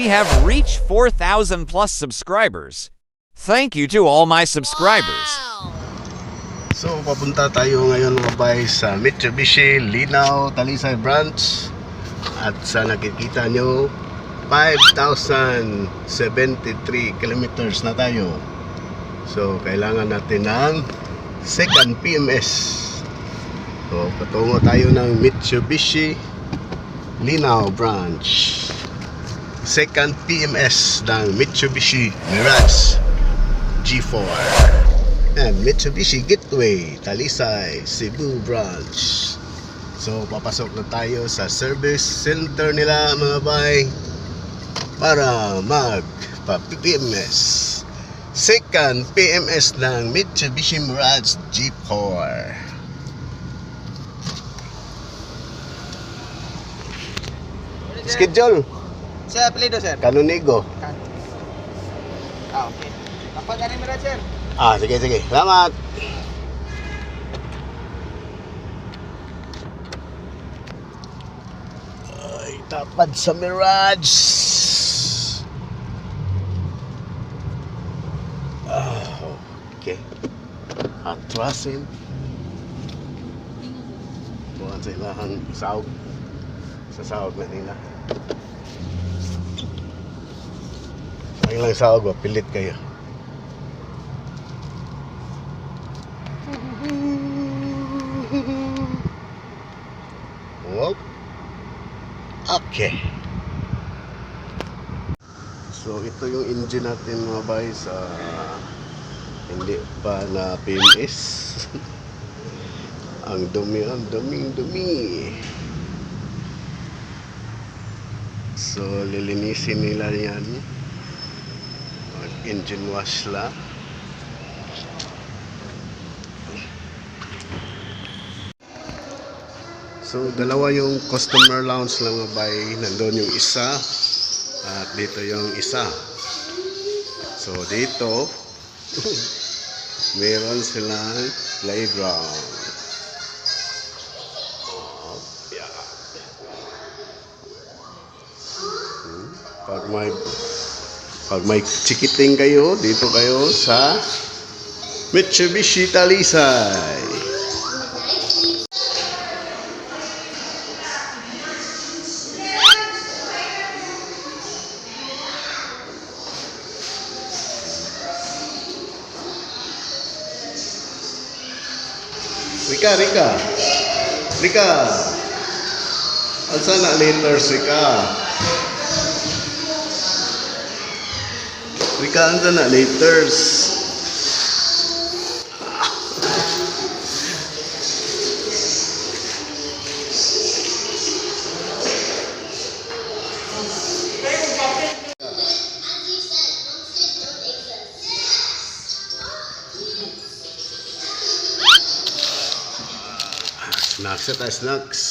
We have reached 4,000 plus subscribers. Thank you to all my subscribers. So, papunta tayo ngayon mga sa Mitsubishi Linaw Talisay Branch at sa nakikita nyo 5,073 kilometers na tayo. So kailangan natin ng second PMS so patungo tayo ng Mitsubishi Linaw Branch second PMS ng Mitsubishi Mirage G4 and Mitsubishi Gateway, Talisay, Cebu Branch. So, papasok na tayo sa service center nila mga bay para mag pa-PMS. Second PMS ng Mitsubishi Mirage G4. Schedule, Sir, apelido, sir. Canonigo. Ah, okay. Dapat na rin sir. Ah, sige, sige. Salamat. Ay, tapad sa Mirage. Ah, okay. Atrasin. Buwan sa ilahang sahog. Sa sahog na nila. Ang ilang sahog, ba? pilit kayo. Well, okay. So ito yung engine natin mga bay sa hindi pa na PMS. ang dumi, ang duming dumi. So lilinisin nila yan. Engine wash lang. So, dalawa yung customer lounge lang mga bay. Nandun yung isa. At dito yung isa. So, dito, meron silang playground. Oh, yeah. Hmm, Pag may pag may chikiting kayo, dito kayo sa Mitsubishi Talisay. Rika, Rika. Rika. Asa na liters, Rika? Rika, asa na liters? Snacks at snacks.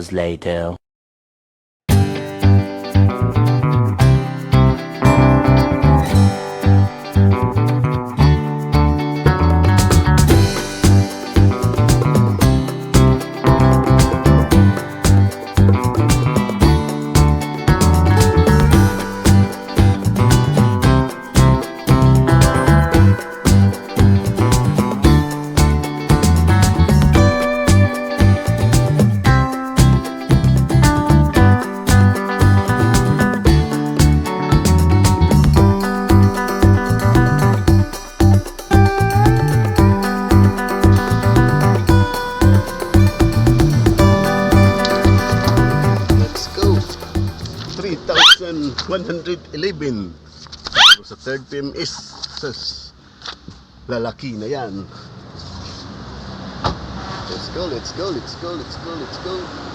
Hours later. 3,111. So, sa third PMS. Sus. Lalaki na yan. Let's go, let's go, let's go, let's go, let's go.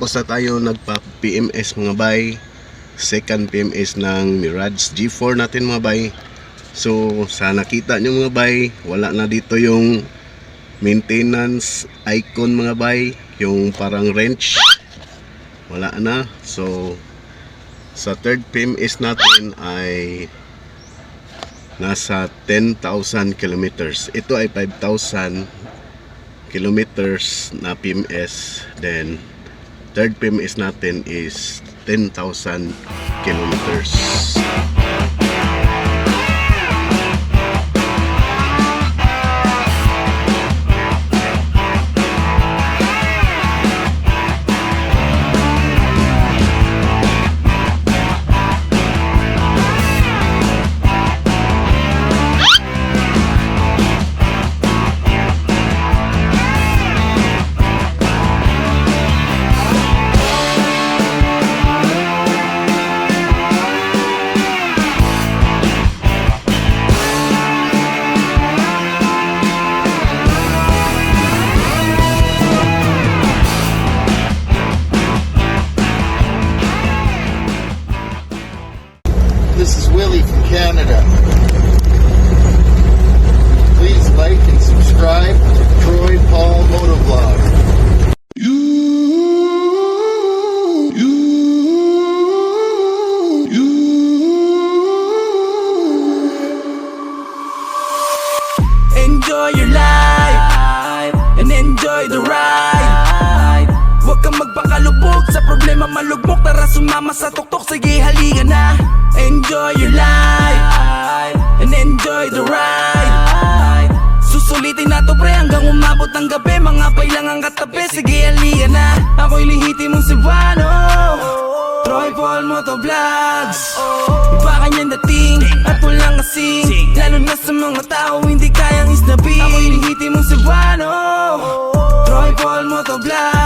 Tapos na tayo nagpa-PMS mga bay. Second PMS ng Mirage G4 natin mga bay. So, sa nakita nyo mga bay, wala na dito yung maintenance icon mga bay. Yung parang wrench. Wala na. So, sa third PMS natin ay nasa 10,000 kilometers. Ito ay 5,000 kilometers na PMS. Then, third PMS natin is 10,000 kilometers. Willie from Canada. Please like and subscribe to Troy Paul Motovlog. Enjoy your life sa problema malugmok Tara sumama sa tuktok, sige halika na. Enjoy your life And enjoy the ride. Susulitin na to pre hanggang umabot ng gabi. Mga pailang ang katabi, sige halika na. Ako'y lihiti mong Silvano Troy Paul Motovlogs. Iba kanyang dating at walang kasing Lalo na sa mga tao hindi kayang isnabing. Ako'y lihiti mong Silvano Troy Paul Motovlogs.